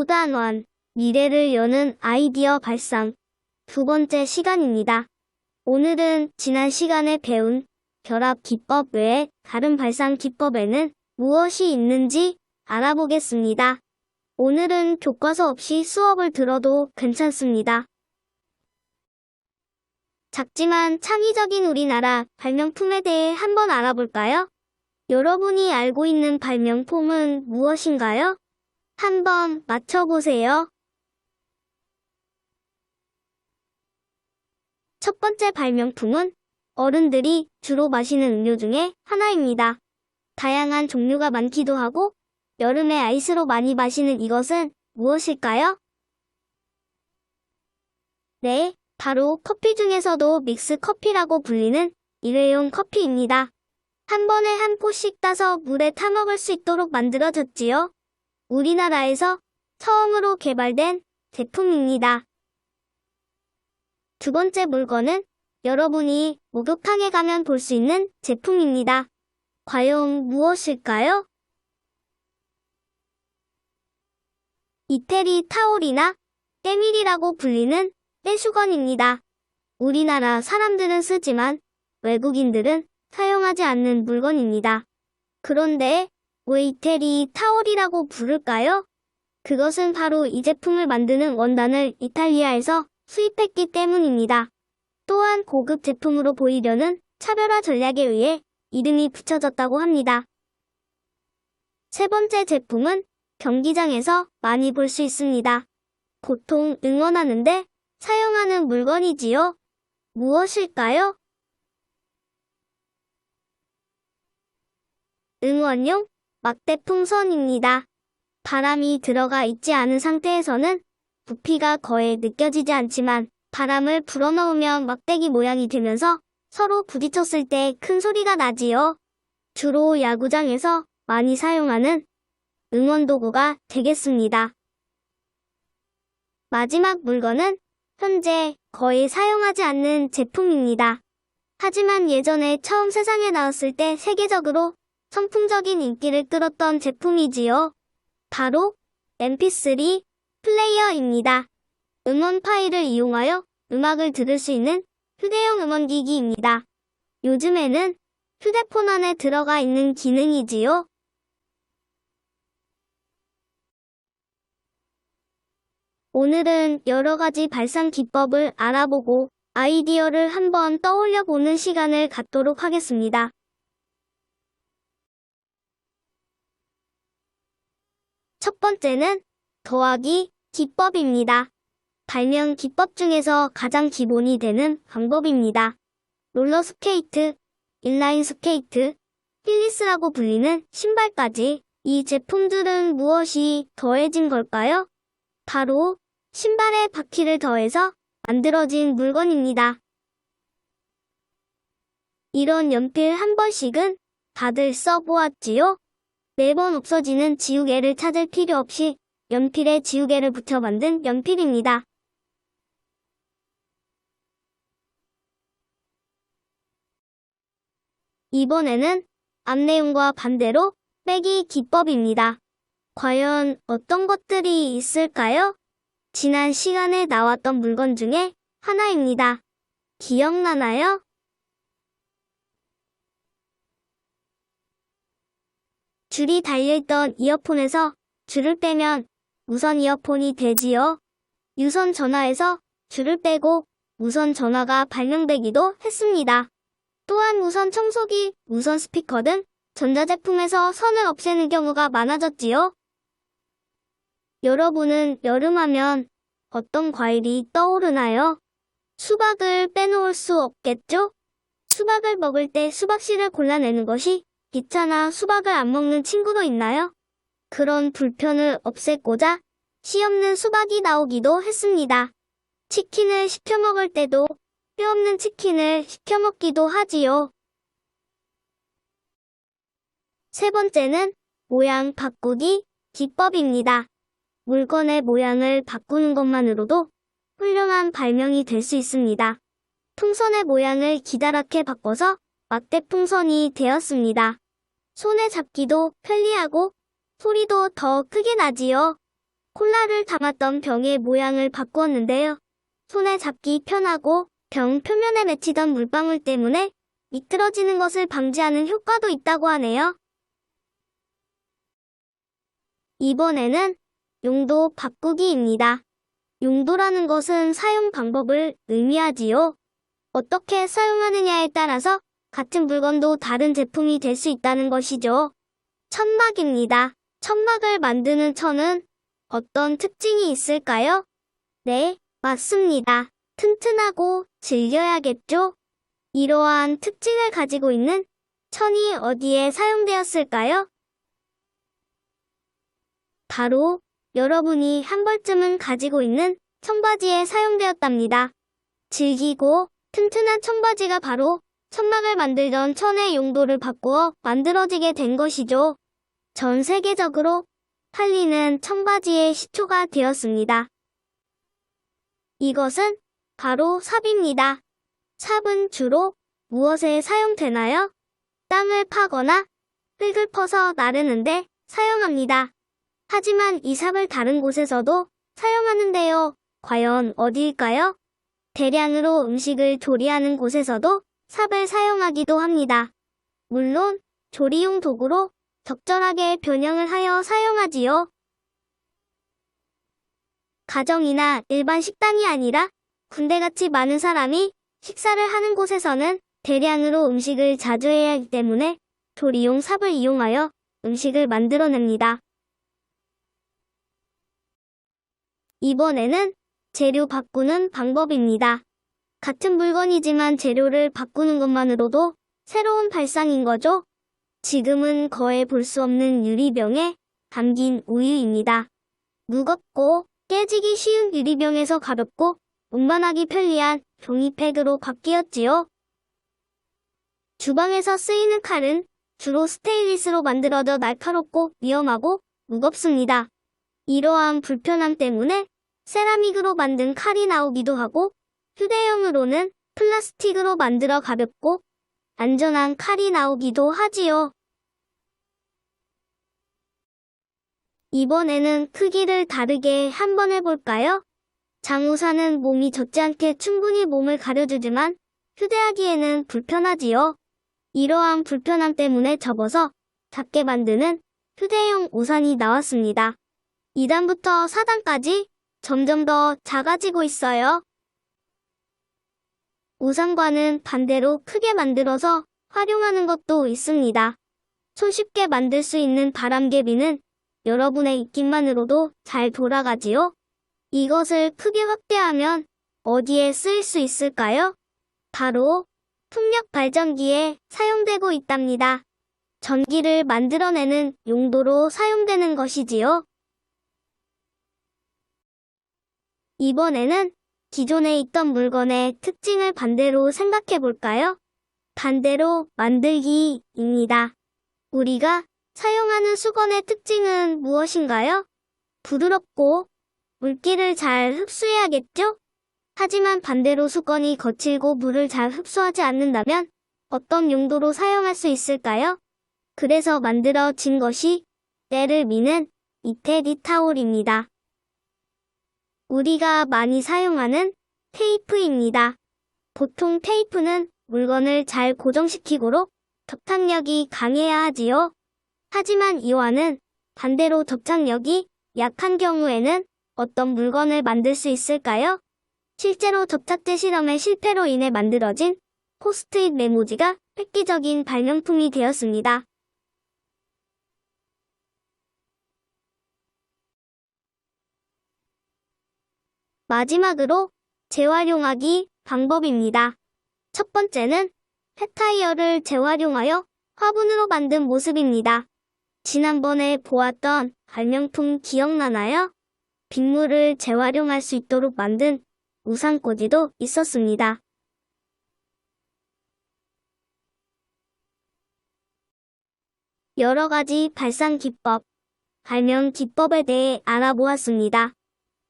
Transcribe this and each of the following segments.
5단원 미래를 여는 아이디어 발상 두 번째 시간입니다. 오늘은 지난 시간에 배운 결합 기법 외에 다른 발상 기법에는 무엇이 있는지 알아보겠습니다. 오늘은 교과서 없이 수업을 들어도 괜찮습니다. 작지만 창의적인 우리나라 발명품에 대해 한번 알아볼까요? 여러분이 알고 있는 발명품은 무엇인가요? 한번 맞춰보세요. 첫 번째 발명품은 어른들이 주로 마시는 음료 중에 하나입니다. 다양한 종류가 많기도 하고 여름에 아이스로 많이 마시는 이것은 무엇일까요? 네, 바로 커피 중에서도 믹스 커피라고 불리는 일회용 커피입니다. 한 번에 한 포씩 따서 물에 타먹을 수 있도록 만들어졌지요. 우리나라에서 처음으로 개발된 제품입니다. 두 번째 물건은 여러분이 목욕탕에 가면 볼 수 있는 제품입니다. 과연 무엇일까요? 이태리 타올이나 때밀이라고 불리는 떼수건입니다. 우리나라 사람들은 쓰지만 외국인들은 사용하지 않는 물건입니다. 그런데 왜 이태리 타올이라고 부를까요? 그것은 바로 이 제품을 만드는 원단을 이탈리아에서 수입했기 때문입니다. 또한 고급 제품으로 보이려는 차별화 전략에 의해 이름이 붙여졌다고 합니다. 세 번째 제품은 경기장에서 많이 볼 수 있습니다. 보통 응원하는데 사용하는 물건이지요. 무엇일까요? 응원용 막대 풍선입니다. 바람이 들어가 있지 않은 상태에서는 부피가 거의 느껴지지 않지만 바람을 불어넣으면 막대기 모양이 되면서 서로 부딪혔을 때 큰 소리가 나지요. 주로 야구장에서 많이 사용하는 응원 도구가 되겠습니다. 마지막 물건은 현재 거의 사용하지 않는 제품입니다. 하지만 예전에 처음 세상에 나왔을 때 세계적으로 선풍적인 인기를 끌었던 제품이지요. 바로 mp3 플레이어입니다. 음원 파일을 이용하여 음악을 들을 수 있는 휴대용 음원기기입니다. 요즘에는 휴대폰 안에 들어가 있는 기능이지요. 오늘은 여러 가지 발상 기법을 알아보고 아이디어를 한번 떠올려 보는 시간을 갖도록 하겠습니다. 첫 번째는 더하기 기법입니다. 발명 기법 중에서 가장 기본이 되는 방법입니다. 롤러스케이트, 인라인 스케이트, 힐리스라고 불리는 신발까지 이 제품들은 무엇이 더해진 걸까요? 바로 신발에 바퀴를 더해서 만들어진 물건입니다. 이런 연필 한 번씩은 다들 써보았지요? 매번 없어지는 지우개를 찾을 필요 없이 연필에 지우개를 붙여 만든 연필입니다. 이번에는 앞내용과 반대로 빼기 기법입니다. 과연 어떤 것들이 있을까요? 지난 시간에 나왔던 물건 중에 하나입니다. 기억나나요? 줄이 달려있던 이어폰에서 줄을 빼면 무선 이어폰이 되지요. 유선 전화에서 줄을 빼고 무선 전화가 발명되기도 했습니다. 또한 무선 청소기, 무선 스피커 등 전자제품에서 선을 없애는 경우가 많아졌지요. 여러분은 여름하면 어떤 과일이 떠오르나요? 수박을 빼놓을 수 없겠죠? 수박을 먹을 때 수박씨를 골라내는 것이 귀찮아 수박을 안 먹는 친구도 있나요? 그런 불편을 없애고자 씨 없는 수박이 나오기도 했습니다. 치킨을 시켜 먹을 때도 뼈 없는 치킨을 시켜 먹기도 하지요. 세 번째는 모양 바꾸기 기법입니다. 물건의 모양을 바꾸는 것만으로도 훌륭한 발명이 될 수 있습니다. 풍선의 모양을 기다랗게 바꿔서 막대 풍선이 되었습니다. 손에 잡기도 편리하고 소리도 더 크게 나지요. 콜라를 담았던 병의 모양을 바꾸었는데요. 손에 잡기 편하고 병 표면에 맺히던 물방울 때문에 미끄러지는 것을 방지하는 효과도 있다고 하네요. 이번에는 용도 바꾸기입니다. 용도라는 것은 사용 방법을 의미하지요. 어떻게 사용하느냐에 따라서 같은 물건도 다른 제품이 될 수 있다는 것이죠. 천막입니다. 천막을 만드는 천은 어떤 특징이 있을까요? 네, 맞습니다. 튼튼하고 질겨야겠죠? 이러한 특징을 가지고 있는 천이 어디에 사용되었을까요? 바로 여러분이 한 벌쯤은 가지고 있는 청바지에 사용되었답니다. 질기고 튼튼한 청바지가 바로 천막을 만들던 천의 용도를 바꾸어 만들어지게 된 것이죠. 전 세계적으로 팔리는 청바지의 시초가 되었습니다. 이것은 바로 삽입니다. 삽은 주로 무엇에 사용되나요? 땅을 파거나 흙을 퍼서 나르는데 사용합니다. 하지만 이 삽을 다른 곳에서도 사용하는데요. 과연 어디일까요? 대량으로 음식을 조리하는 곳에서도 삽을 사용하기도 합니다. 물론 조리용 도구로 적절하게 변형을 하여 사용하지요. 가정이나 일반 식당이 아니라 군대같이 많은 사람이 식사를 하는 곳에서는 대량으로 음식을 자주 해야 하기 때문에 조리용 삽을 이용하여 음식을 만들어냅니다. 이번에는 재료 바꾸는 방법입니다. 같은 물건이지만 재료를 바꾸는 것만으로도 새로운 발상인 거죠. 지금은 거의 볼 수 없는 유리병에 담긴 우유입니다. 무겁고 깨지기 쉬운 유리병에서 가볍고 운반하기 편리한 종이팩으로 바뀌었지요. 주방에서 쓰이는 칼은 주로 스테인리스로 만들어져 날카롭고 위험하고 무겁습니다. 이러한 불편함 때문에 세라믹으로 만든 칼이 나오기도 하고 휴대용으로는 플라스틱으로 만들어 가볍고 안전한 칼이 나오기도 하지요. 이번에는 크기를 다르게 한번 해볼까요? 장우사는 몸이 젖지 않게 충분히 몸을 가려주지만 휴대하기에는 불편하지요. 이러한 불편함 때문에 접어서 작게 만드는 휴대용 우산이 나왔습니다. 2단부터 4단까지 점점 더 작아지고 있어요. 우산과는 반대로 크게 만들어서 활용하는 것도 있습니다. 손쉽게 만들 수 있는 바람개비는 여러분의 입김만으로도 잘 돌아가지요. 이것을 크게 확대하면 어디에 쓰일 수 있을까요? 바로 풍력 발전기에 사용되고 있답니다. 전기를 만들어내는 용도로 사용되는 것이지요. 이번에는 기존에 있던 물건의 특징을 반대로 생각해 볼까요? 반대로 만들기입니다. 우리가 사용하는 수건의 특징은 무엇인가요? 부드럽고 물기를 잘 흡수해야겠죠? 하지만 반대로 수건이 거칠고 물을 잘 흡수하지 않는다면 어떤 용도로 사용할 수 있을까요? 그래서 만들어진 것이 때를 미는 이태리 타올입니다. 우리가 많이 사용하는 테이프입니다. 보통 테이프는 물건을 잘 고정시키고로 접착력이 강해야 하지요. 하지만 이와는 반대로 접착력이 약한 경우에는 어떤 물건을 만들 수 있을까요? 실제로 접착제 실험의 실패로 인해 만들어진 포스트잇 메모지가 획기적인 발명품이 되었습니다. 마지막으로 재활용하기 방법입니다. 첫 번째는 폐타이어를 재활용하여 화분으로 만든 모습입니다. 지난번에 보았던 발명품 기억나나요? 빗물을 재활용할 수 있도록 만든 우산꽂이도 있었습니다. 여러 가지 발상 기법, 발명 기법에 대해 알아보았습니다.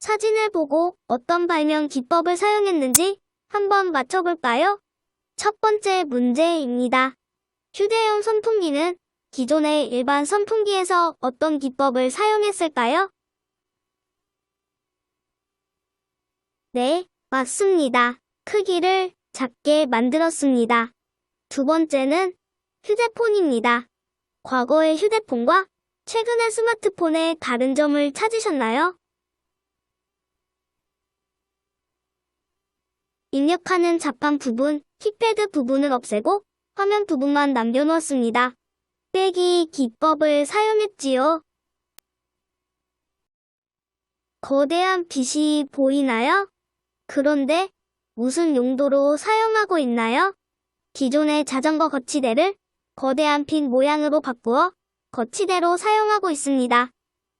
사진을 보고 어떤 발명 기법을 사용했는지 한번 맞춰볼까요? 첫 번째 문제입니다. 휴대용 선풍기는 기존의 일반 선풍기에서 어떤 기법을 사용했을까요? 네, 맞습니다. 크기를 작게 만들었습니다. 두 번째는 휴대폰입니다. 과거의 휴대폰과 최근의 스마트폰의 다른 점을 찾으셨나요? 입력하는 자판 부분, 키패드 부분을 없애고 화면 부분만 남겨놓았습니다. 빼기 기법을 사용했지요. 거대한 빛이 보이나요? 그런데 무슨 용도로 사용하고 있나요? 기존의 자전거 거치대를 거대한 빛 모양으로 바꾸어 거치대로 사용하고 있습니다.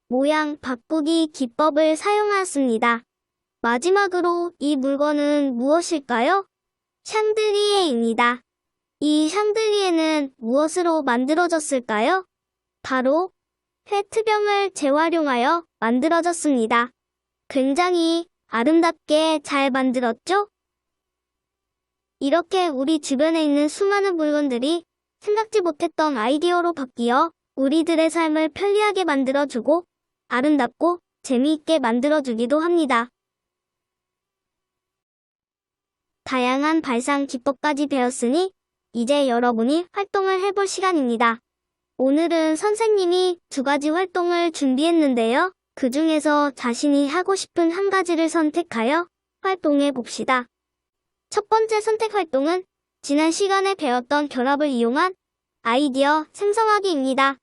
모양 바꾸기 기법을 사용하였습니다. 마지막으로 이 물건은 무엇일까요? 샹들리에입니다. 이 샹들리에는 무엇으로 만들어졌을까요? 바로 페트병을 재활용하여 만들어졌습니다. 굉장히 아름답게 잘 만들었죠? 이렇게 우리 주변에 있는 수많은 물건들이 생각지 못했던 아이디어로 바뀌어 우리들의 삶을 편리하게 만들어주고 아름답고 재미있게 만들어주기도 합니다. 다양한 발상 기법까지 배웠으니 이제 여러분이 활동을 해볼 시간입니다. 오늘은 선생님이 두 가지 활동을 준비했는데요. 그 중에서 자신이 하고 싶은 한 가지를 선택하여 활동해 봅시다. 첫 번째 선택 활동은 지난 시간에 배웠던 결합을 이용한 아이디어 생성하기입니다.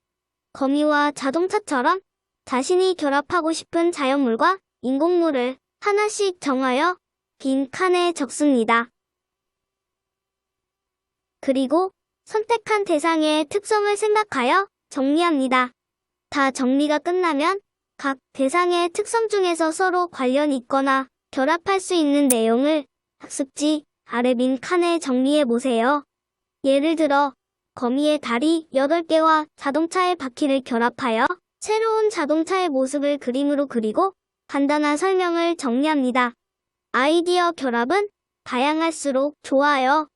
거미와 자동차처럼 자신이 결합하고 싶은 자연물과 인공물을 하나씩 정하여 빈 칸에 적습니다. 그리고 선택한 대상의 특성을 생각하여 정리합니다. 다 정리가 끝나면 각 대상의 특성 중에서 서로 관련 있거나 결합할 수 있는 내용을 학습지 아래 빈 칸에 정리해 보세요. 예를 들어 거미의 다리 8개와 자동차의 바퀴를 결합하여 새로운 자동차의 모습을 그림으로 그리고 간단한 설명을 정리합니다. 아이디어 결합은 다양할수록 좋아요.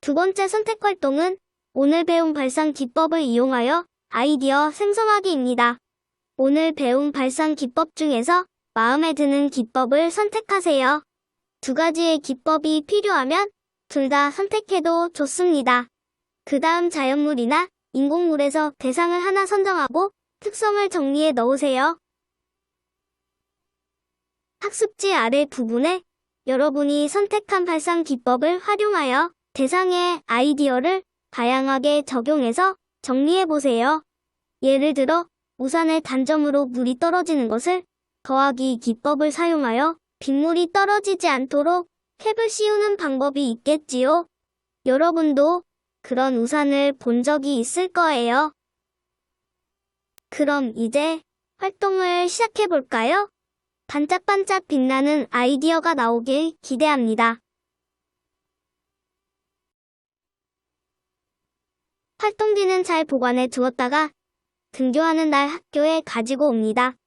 두 번째 선택 활동은 오늘 배운 발상 기법을 이용하여 아이디어 생성하기입니다. 오늘 배운 발상 기법 중에서 마음에 드는 기법을 선택하세요. 두 가지의 기법이 필요하면 둘 다 선택해도 좋습니다. 그 다음 자연물이나 인공물에서 대상을 하나 선정하고 특성을 정리해 넣으세요. 학습지 아래 부분에 여러분이 선택한 발상 기법을 활용하여 대상의 아이디어를 다양하게 적용해서 정리해 보세요. 예를 들어 우산의 단점으로 물이 떨어지는 것을 더하기 기법을 사용하여 빗물이 떨어지지 않도록 캡을 씌우는 방법이 있겠지요. 여러분도 그런 우산을 본 적이 있을 거예요. 그럼 이제 활동을 시작해 볼까요? 반짝반짝 빛나는 아이디어가 나오길 기대합니다. 활동지는 잘 보관해 두었다가 등교하는 날 학교에 가지고 옵니다.